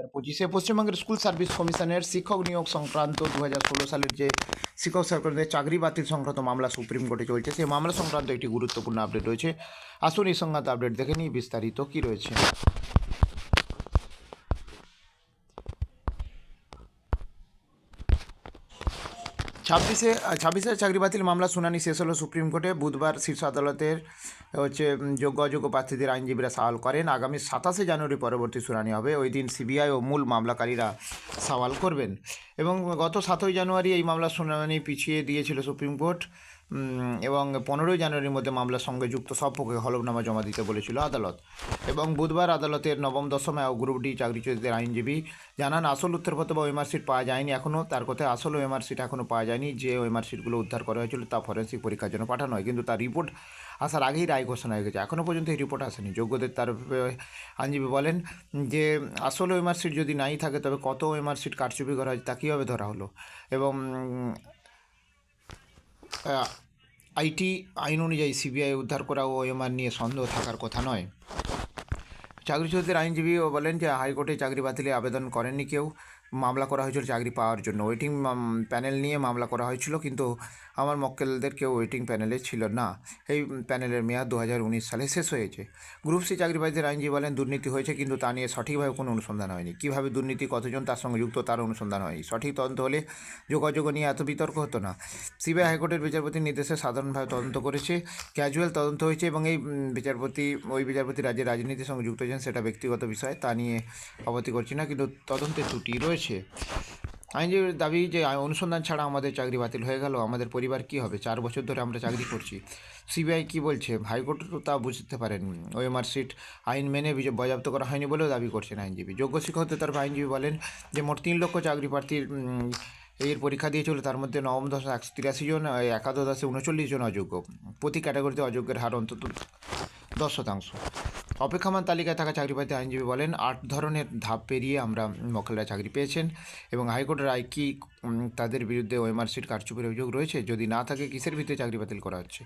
এর পঁচিশে পশ্চিমবঙ্গের স্কুল সার্ভিস কমিশনের শিক্ষক নিয়োগ সংক্রান্ত দু হাজার ষোলো সালের যে শিক্ষক সরকারদের চাকরি বাতিল সংক্রান্ত মামলা সুপ্রিম কোর্টে চলছে, সেই মামলা সংক্রান্ত একটি গুরুত্বপূর্ণ আপডেট রয়েছে। আসুন এই সংক্রান্ত আপডেট দেখে নিই, বিস্তারিত কী রয়েছে। ছাব্বিশে ছাব্বিশে চাকরি বাতিল মামলা শুনানি শেষ হলো সুপ্রিম কোর্টে। বুধবার শীর্ষ আদালতের, হচ্ছে যোগ্য অযোগ্য প্রার্থীদের আইনজীবীরা সওয়াল করেন। আগামী সাতাশে জানুয়ারি পরবর্তী শুনানি হবে। ওই দিন সিবিআই ও মূল মামলাকারীরা সওয়াল করবেন। এবং গত সাতই জানুয়ারি এই মামলার শুনানি পিছিয়ে দিয়েছিল সুপ্রিম কোর্ট। এবং পনেরোই জানুয়ারির মধ্যে মামলার সঙ্গে যুক্ত সব পক্ষে হলফনামা জমা দিতে বলেছিল আদালত। এবং বুধবার আদালতের নবম, দশম ও গ্রুপ ডি চাকরিচ্যুতদের আইনজীবী জানান, আসল উত্তরপত্র বা সিট পাওয়া যায়নি এখনও তার কথায় আসল সিট এখনও পাওয়া যায়নি। যে ওএমআর সিটগুলো উদ্ধার করা হয়েছিল তা ফরেন্সিক পরীক্ষার জন্য পাঠানো হয়। কিন্তু তার রিপোর্ট আসার আগেই রায় ঘোষণা হয়ে গেছে। এখনও পর্যন্ত এই রিপোর্ট আসেনি। যোগ্যদের তার আইনজীবী বলেন যে, আসল সিট যদি নাই থাকে, তবে কত সিট কারচুপি করা হয়েছে তা কীভাবে ধরা হলো? এবং আইটি আইন অনুযায়ী সিবিআই উদ্ধার করা ও এমআর নিয়ে সন্দেহ থাকার কথা নয়। চাকরিচ্যুতদের আইনজীবীও বলেন যে হাইকোর্টে চাকরি বাতিলে আবেদন করেননি কেউ। মামলা করা হয়েছিল চাকরি পাওয়ার জন্য। ওয়েটিং প্যানেল নিয়ে মামলা করা হয়েছিল, কিন্তু আমার মক্কেলদের কেউ ওয়েটিং প্যানেলে ছিল না। এই প্যানেলের মেয়াদ দু হাজার উনিশ সালে শেষ হয়েছে। গ্রুপ সি চাকরিবাজীদের আইনজীবী বলেন, দুর্নীতি হয়েছে, কিন্তু তা নিয়ে সঠিকভাবে কোনো অনুসন্ধান হয়নি। কীভাবে দুর্নীতি কতজন তার সঙ্গে যুক্ত তার অনুসন্ধান হয়নি? সঠিক তদন্ত হলে যোগাযোগ নিয়ে এত বিতর্ক হতো না। সিবিআই হাইকোর্টের বিচারপতির নির্দেশে সাধারণভাবে তদন্ত করেছে। ক্যাজুয়াল তদন্ত হয়েছে এবং এই বিচারপতি, ওই বিচারপতি রাজ্যের রাজনীতির সঙ্গে যুক্ত হয়েছেন, সেটা ব্যক্তিগত বিষয়, তা নিয়ে অবতি করছি না, কিন্তু তদন্তে ত্রুটি রয়েছে। আইনজীবীর দাবি যে অনুসন্ধান ছাড়া আমাদের চাকরি বাতিল হয়ে গেল। আমাদের পরিবার কি হবে? চার বছর ধরে আমরা চাকরি করছি। সিবিআই কি বলছে? হাইকোর্ট তো তা বুঝতে পারেন। ওএমআর সিট আইন মেনে বিজ- বাজেয়াপ্ত করা হয়নি বলেও দাবি করছেন আইনজীবী। যোগ্য শিক্ষকদের তরফে আইনজীবী বলেন যে, মোট তিন লক্ষ চাকরি প্রার্থীর এর পরীক্ষা দিয়েছিল। তার মধ্যে নবম দশ একশো তিরাশি জন একাদশ দশে উনচল্লিশ জন অযোগ্য। প্রতি ক্যাটাগরিতে অযোগ্যের হার অন্তত দশ শতাংশ। অপেক্ষমান তালিকায় থাকা চাকরি প্রার্থী আইনজীবী বলেন আট ধরনের ধাপ পেরিয়ে আমরা মক্কেলরা চাকরি পেয়েছেন এবং হাইকোর্টের রায় কি তাদের বিরুদ্ধে ওএমআর সিট কারচুপির অভিযোগ রয়েছে যদি না থাকে কিসের ভিত্তিতে চাকরি বাতিল করা হচ্ছে?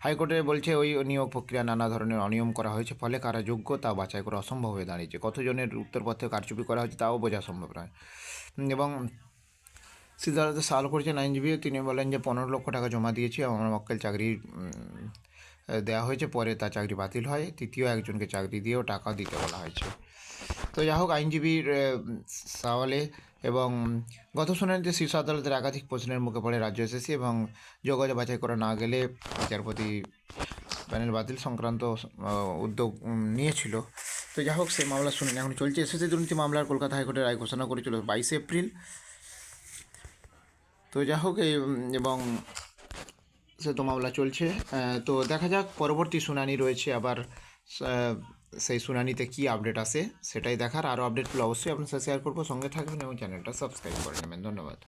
হাইকোর্টে বলছে ওই নিয়োগ প্রক্রিয়া নানা ধরনের অনিয়ম করা হয়েছে ফলে কারা যোগ্য তা বাছাই করা অসম্ভব হয়ে দাঁড়িয়েছে। কতজনের উত্তরপত্রে কারচুপি করা হয়েছে তাও বোঝা সম্ভব নয়। এবং সিদ্ধার্থ সাল করেছেন আইনজীবী তিনি বলেন যে পনেরো লক্ষ টাকা জমা দিয়েছি আমার মক্কেল চাকরি উম, দেওয়া হয়েছে, পরে তার চাকরি বাতিল হয়। তৃতীয় একজনকে চাকরি দিয়েও টাকা দিতে বলা হয়েছে। তো যা হোক, আইনজীবীর সওয়ালে এবং গত শুনানিতে শীর্ষ আদালতের একাধিক প্রশ্নের মুখে পড়ে রাজ্য এসেছে এবং যোগাযোগ বাছাই করা না গেলে বিচারপতি প্যানেল বাতিল সংক্রান্ত উদ্যোগ নিয়েছিল। তো যাই হোক, সেই মামলা শুনানি এখন চলছে। এসএসসি দুর্নীতি মামলার কলকাতা হাইকোর্টের রায় ঘোষণা করেছিল বাইশে এপ্রিল। তো যাই হোক এবং তো মামলা চলছে। তো দেখা যাক, পরবর্তী শুনানি রয়েছে আবার সেই শুনানিতে কি আপডেট আসে সেটাই দেখার। আরও আপডেটগুলো অবশ্যই আপনার সাথে শেয়ার করব। সঙ্গে থাকবেন এবং চ্যানেলটা সাবস্ক্রাইব করে নেবেন। ধন্যবাদ।